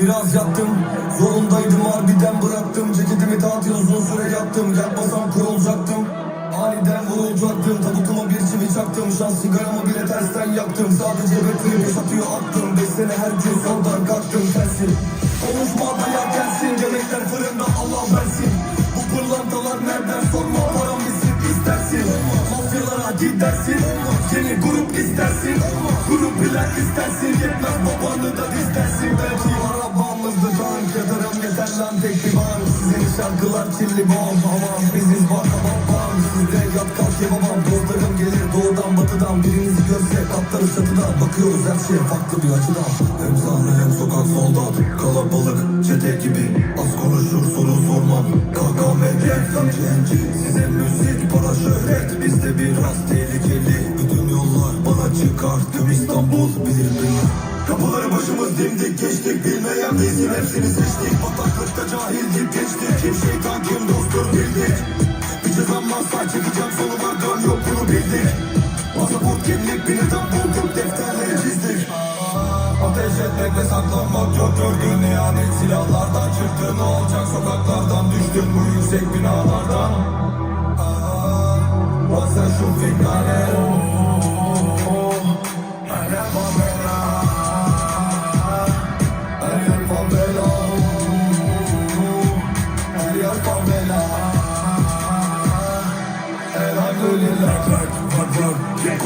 Biraz yattım Zorundaydım harbiden bıraktım. Ceketimi tatil uzun süre yattım. Yapmasam kurulacaktım Aniden vurulacaktım Tabutuma bir çivi çaktım. Şans sigaramı bile tersten yaktım. Sadece betini boşatıyor attım. Beş sene her gün soldan kalktım tersin Konuşma dayak gelsin? Yemekler fırında Allah versin. Bu pırlantalar nereden sorma? Param bizim istersin. Mafyalara gidersin Yeni grup istersin Grup bilen istersin. Yetmez babanı da dizlersin Belki arabamızdı tank Yatırım yeter lan tek bir ban Sizin şarkılar çilli bom Aman biziz bak bam bam Sizde yat kalk yapamam Dostlarım gelir doğudan batıdan. Birinizi görse katları çatıda Bakıyoruz her şeye farklı bir açıdan. Hem sahne hem sokak soldat. Kalabalık çete gibi. Az konuşur soru sormam. KKM reklam cenci Size müzik para şöhret. Bizde biraz Bütün yollar bana çıkar Tüm İstanbul bilir beni Kapıları başımız dimdik geçtik Bilmeyen bizim hepsini seçtik. Bataklıkta cahildik geçtik. Kim şeytan kim dosttur bildik. Bir cezam varsa çekeceğim sonu var Gam yok bunu bildik. Pasaport kimlik bir neden bulduk Defterleri çizdik. Ateş etmek ve saklanmak yok gördüğün ihanet Silahlardan çıktı ne olacak? Sokaklardan Düştün bu yüksek binalardan. Aa, Bak sen şu finale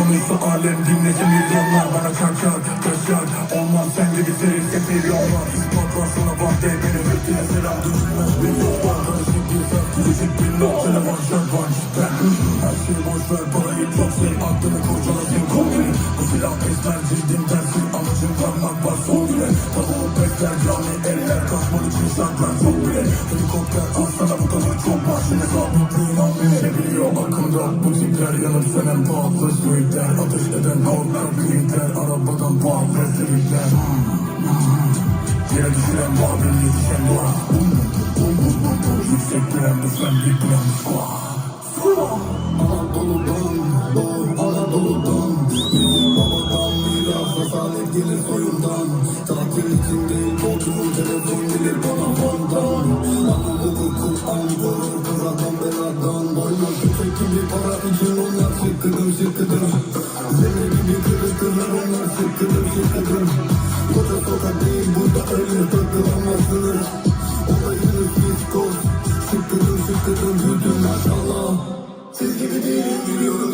Konuşsa alem dinlese milyonlar Bana çarçar taşar Olmaz sen gibi serilse milyonlar İspat var sana bak de beni. Hürtüne selam duyulmaz bir yok var Karışık bir sen küçük bir not. Sana one shot one Ben her şeyi boş ver. Parayı çok sev Aklını kurcalasın kombini Bu silah pesler cildim dersin Amacım varmak var son güne Tavuğu bekler cami eller Kaçmak için saklan. Çok bile Helikopter al sana sabıklı inan beni Ne biliyor akımda bu tipler Yanıp sönen pahalı suitler Ateş eden korkak klinikler Arabadan pahalı sivitler Yere düşüren Babil yetişen doğa Bum bum bum bum bum Yüksek diren düşen bir plan squad. Anadolu'dan doğu Anadolu'dan. Bizim babadan miras Hasanet gelir soyundan. Tatil için değil oturur telefon gelir bana gibi para için onlar şıkkıdır şıkkıdır Zerre gibi kırıkırlar onlar şıkkıdır şıkkıdır Koca sokak değil burada öyle takılamazsınız. Olayınız diskos Şıkkıdır şıkkıdır bütün maşallah. Siz gibi değilim biliyorum